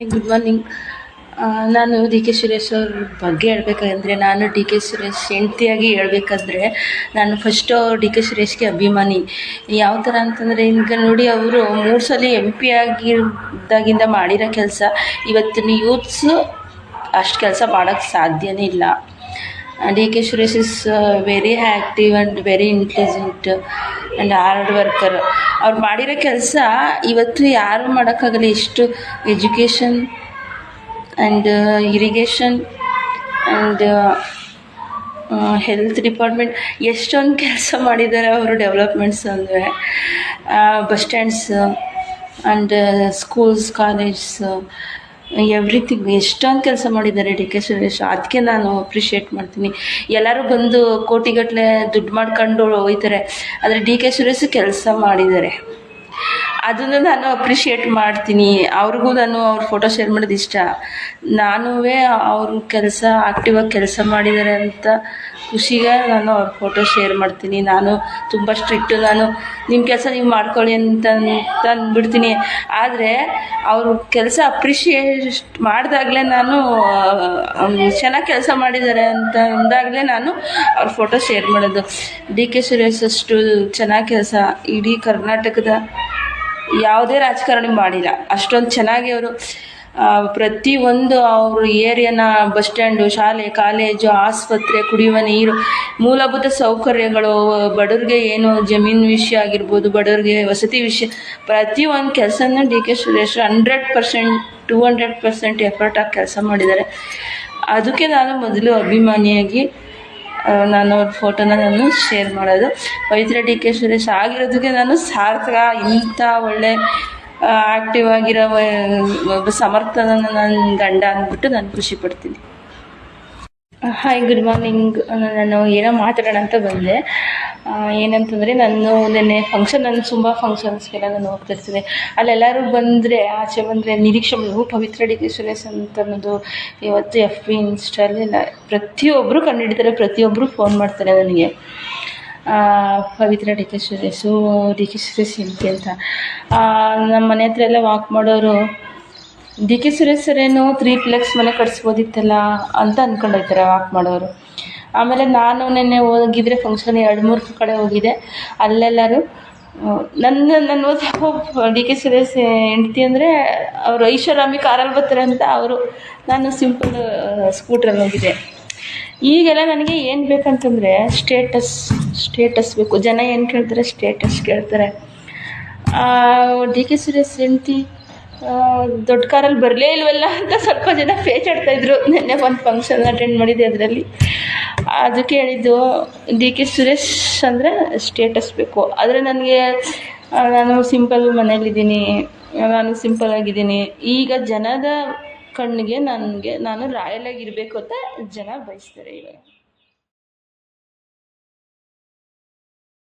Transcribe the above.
Good morning ನಾನು D K Suresh ಅವ್ರ ಬಗ್ಗೆ ಹೇಳ್ಬೇಕಂದ್ರೆ, ನಾನು ಡಿ ಕೆ ಸುರೇಶ್ ಹೆಂಡತಿಯಾಗಿ ಹೇಳ್ಬೇಕಂದ್ರೆ, ನಾನು ಫಸ್ಟು ಡಿ ಕೆ ಸುರೇಶ್ಗೆ ಅಭಿಮಾನಿ. ಯಾವ ಥರ ಅಂತಂದರೆ, ಈಗ ನೋಡಿ ಅವರು ಮೂರು ಸಲ ಎಂ ಪಿ ಆಗಿದ್ದಾಗಿಂದ ಮಾಡಿರೋ ಕೆಲಸ, ಇವತ್ತಿನ ಯೂತ್ಸು ಅಷ್ಟು ಕೆಲಸ ಮಾಡೋಕ್ಕೆ ಸಾಧ್ಯನೇ ಇಲ್ಲ. D K Suresh is very active and very intelligent and hard worker ಅವ್ರು ಮಾಡಿರೋ ಕೆಲಸ ಇವತ್ತು ಯಾರು ಮಾಡೋಕ್ಕಾಗಲ್ಲ ಎಷ್ಟು education and irrigation and health department ಎಷ್ಟೊಂದು ಕೆಲಸ ಮಾಡಿದ್ದಾರೆ ಅವರು ಡೆವಲಪ್ಮೆಂಟ್ಸ್ ಅಂದರೆ. Bus stands and schools colleges everything ಎಷ್ಟೊಂದು ಕೆಲಸ ಮಾಡಿದ್ದಾರೆ ಡಿ ಕೆ ಸುರೇಶ್. ಅದಕ್ಕೆ ನಾನು ಅಪ್ರಿಷಿಯೇಟ್ ಮಾಡ್ತೀನಿ. ಎಲ್ಲರೂ ಬಂದು ಕೋಟಿಗಟ್ಟಲೆ ದುಡ್ಡು ಮಾಡ್ಕೊಂಡು ಹೋಯ್ತಾರೆ. ಆದರೆ ಡಿ ಕೆ ಸುರೇಶ್ ಕೆಲಸ ಮಾಡಿದ್ದಾರೆ. ಅದನ್ನು ನಾನು ಅಪ್ರಿಷಿಯೇಟ್ ಮಾಡ್ತೀನಿ. ಅವ್ರಿಗೂ ನಾನು ಅವ್ರ ಫೋಟೋ ಶೇರ್ ಮಾಡೋದು ಇಷ್ಟ. ನಾನೂ ಅವ್ರ ಕೆಲಸ ಆ್ಯಕ್ಟಿವಾಗಿ ಕೆಲಸ ಮಾಡಿದ್ದಾರೆ ಅಂತ ಖುಷಿಗೆ ನಾನು ಅವ್ರ ಫೋಟೋ ಶೇರ್ ಮಾಡ್ತೀನಿ. ನಾನು ತುಂಬ ಸ್ಟ್ರಿಕ್ಟು ನಾನು ನಿಮ್ಮ ಕೆಲಸ ನೀವು ಮಾಡ್ಕೊಳ್ಳಿ ಅಂತ ಅಂದ್ಬಿಡ್ತೀನಿ. ಆದರೆ ಅವರು ಕೆಲಸ ಅಪ್ರಿಷಿಯೇಟ್ ಮಾಡಿದಾಗಲೇ ನಾನು ಚೆನ್ನಾಗಿ ಕೆಲಸ ಮಾಡಿದ್ದಾರೆ ಅಂತ ಅಂದಾಗಲೇ ನಾನು ಅವ್ರ ಫೋಟೋ ಶೇರ್ ಮಾಡೋದು. ಡಿ ಕೆ ಸುರೇಶ್ ಅಷ್ಟು ಚೆನ್ನಾಗಿ ಕೆಲಸ. ಇಡೀ ಕರ್ನಾಟಕದ ಯಾವುದೇ ರಾಜಕಾರಣಿ ಮಾಡಿಲ್ಲ. ಅಷ್ಟೊಂದು ಚೆನ್ನಾಗಿ ಅವರು ಪ್ರತಿ ಒಂದು ಅವರು ಏರಿಯಾನ ಬಸ್ ಸ್ಟ್ಯಾಂಡು, ಶಾಲೆ, ಕಾಲೇಜು, ಆಸ್ಪತ್ರೆ, ಕುಡಿಯುವ ನೀರು, ಮೂಲಭೂತ ಸೌಕರ್ಯಗಳು, ಬಡವ್ರಿಗೆ ಏನು ಜಮೀನು ವಿಷಯ ಆಗಿರ್ಬೋದು, ಬಡವ್ರಿಗೆ ವಸತಿ ವಿಷಯ, ಪ್ರತಿ ಒಂದು ಕೆಲಸನೂ D K Suresh hundred percent to hundred percent effort ಆಗಿ ಕೆಲಸ ಮಾಡಿದ್ದಾರೆ. ಅದಕ್ಕೆ ನಾನು ಮೊದಲು ಅಭಿಮಾನಿಯಾಗಿ ನಾನು ಅವ್ರ ಫೋಟೋನ ನಾನು ಶೇರ್ ಮಾಡೋದು. ಪವಿತ್ರ ಡಿ ಕೆ ಸುರೇಶ್ ಆಗಿರೋದಕ್ಕೆ ನಾನು ಸಾರ್ಥಕ, ಇಂಥ ಒಳ್ಳೆ ಆಕ್ಟಿವ್ ಆಗಿರೋ ಒಬ್ಬ ಸಮರ್ಥನ ನನ್ನ ಗಂಡ ಅಂದ್ಬಿಟ್ಟು ನಾನು ಖುಷಿ ಪಡ್ತೀನಿ. ಹಾಯ್ ಗುಡ್ ಮಾರ್ನಿಂಗ್ ನಾನು ಏನೋ ಮಾತಾಡೋಣ ಅಂತ ಬಂದೆ. ಏನಂತಂದರೆ ನಾನು ನೆನ್ನೆ ಫಂಕ್ಷನ್ ನಾನು ತುಂಬ ಫಂಕ್ಷನ್ಸ್ಗೆಲ್ಲ ನಾನು ಹೋಗ್ತಿರ್ತೀನಿ ಅಲ್ಲೆಲ್ಲರೂ ಬಂದರೆ, ಆಚೆ ಬಂದರೆ ನಿರೀಕ್ಷೆ ಮಾಡಬೇಕು ಪವಿತ್ರ ಡಿ ಸುರೇಶ್ ಅಂತ ಅನ್ನೋದು ಇವತ್ತು ಎಫ್ ಬಿ ಇನ್ಸ್ಟಾಲೆಲ್ಲ ಪ್ರತಿಯೊಬ್ಬರು ಕಂಡುಹಿಡಿತಾರೆ ಪ್ರತಿಯೊಬ್ಬರು ಫೋನ್ ಮಾಡ್ತಾರೆ ನನಗೆ. Pavitra D K Suresh, D K Suresh ಹೆಂಡ್ತಿ ಅಂತ ನಮ್ಮ ಮನೆ ಹತ್ರ ಎಲ್ಲ ವಾಕ್ ಮಾಡೋರು, ಡಿ ಕೆ ಸುರೇಶ್ ಸರೇನು ತ್ರೀ ಪ್ಲೆಕ್ಸ್ ಮನೆ ಕಟ್ಸ್ಬೋದಿತ್ತಲ್ಲ ಅಂತ ಅಂದ್ಕೊಂಡೋಗ್ತಾರೆ ವಾಕ್ ಮಾಡೋರು. ಆಮೇಲೆ ನಾನು ನಿನ್ನೆ ಹೋಗಿದ್ರೆ ಫಂಕ್ಷನ್ ಎರಡು ಮೂರು ಕಡೆ ಹೋಗಿದ್ದೆ ಅಲ್ಲೆಲ್ಲರೂ ನನ್ನ ನನ್ನ ಡಿ ಕೆ ಸುರೇಶ್ ಹೆಂಡ್ತಿ ಅಂದರೆ ಅವರು ಐಷಾರಾಮಿ ಕಾರಲ್ಲಿ ಬರ್ತಾರೆ ಅಂತ ಅವರು, ನಾನು ಸಿಂಪಲ್ ಸ್ಕೂಟ್ರಲ್ಲಿ ಹೋಗಿದ್ದೆ. ಈಗೆಲ್ಲ ನನಗೆ ಏನು ಬೇಕಂತಂದರೆ ಸ್ಟೇಟಸ್ ಸ್ಟೇಟಸ್ ಬೇಕು. ಜನ ಏನು ಕೇಳ್ತಾರೆ ಸ್ಟೇಟಸ್ ಕೇಳ್ತಾರೆ. ಡಿ ಕೆ ಸುರೇಶ್ ಹೆಂಡ್ತಿ ದೊಡ್ಡ ಕಾರಲ್ಲಿ ಬರಲೇ ಇಲ್ವಲ್ಲ ಅಂತ ಸ್ವಲ್ಪ ಜನ ಪೇಚಾಡ್ತಾಯಿದ್ರು ನಿನ್ನೆ ಒಂದು ಫಂಕ್ಷನ್ ಅಟೆಂಡ್ ಮಾಡಿದೆ ಅದರಲ್ಲಿ. ಅದಕ್ಕೆ ಹೇಳಿದ್ದು ಡಿ ಕೆ ಸುರೇಶ್ ಅಂದರೆ ಸ್ಟೇಟಸ್ ಬೇಕು. ಆದರೆ ನನಗೆ ನಾನು ಸಿಂಪಲ್ ಮನೇಲಿದ್ದೀನಿ ನಾನು ಸಿಂಪಲ್ ಆಗಿದ್ದೀನಿ. ಈಗ ಜನದ ಕಣ್ಣಿಗೆ ನನಗೆ ನಾನು ರಾಯಲ್ ಆಗಿರಬೇಕು ಅಂತ ಜನ ಬಯಸ್ತಾರೆ ಇವಾಗ.